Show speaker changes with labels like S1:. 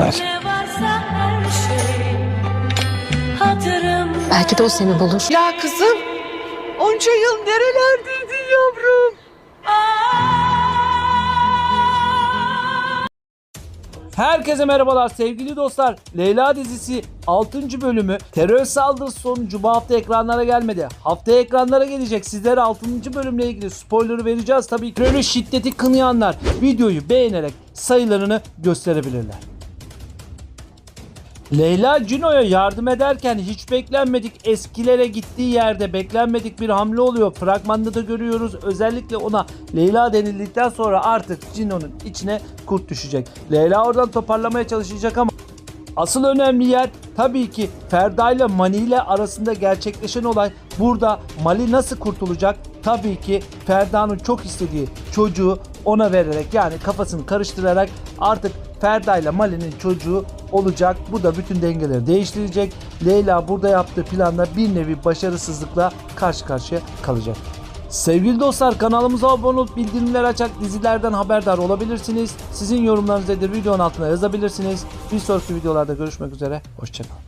S1: her şey hatırım
S2: Belki de o seni bulur.
S3: Ya kızım, onca yıl nerelerdeydin yavrum?
S4: Herkese merhabalar sevgili dostlar. Leyla dizisi 6. bölümü terör saldırısı sonucu bu hafta ekranlara gelmedi. Haftaya ekranlara gelecek. Sizlere 6. bölümle ilgili spoiler'ı vereceğiz. Tabii ki böyle şiddeti kınayanlar videoyu beğenerek sayılarını gösterebilirler. Leyla Cino'ya yardım ederken hiç beklenmedik eskilere gittiği yerde beklenmedik bir hamle oluyor. Fragmanda da görüyoruz. Özellikle ona Leyla denildikten sonra artık Cino'nun içine kurt düşecek. Leyla oradan toparlamaya çalışacak ama Asıl önemli yer tabii ki Ferda ile Mani ile arasında gerçekleşen olay. Burada Mali nasıl kurtulacak? Tabii ki Ferda'nın çok istediği çocuğu ona vererek yani kafasını karıştırarak artık Ferda ile Mali'nin çocuğu olacak. Bu da bütün dengeleri değiştirecek. Leyla burada yaptığı planda bir nevi başarısızlıkla karşı karşıya kalacak. Sevgili dostlar kanalımıza abone olup bildirimleri açarak dizilerden haberdar olabilirsiniz. Sizin yorumlarınız nedir videonun altına yazabilirsiniz. Bir sonraki videolarda görüşmek üzere. Hoşçakalın.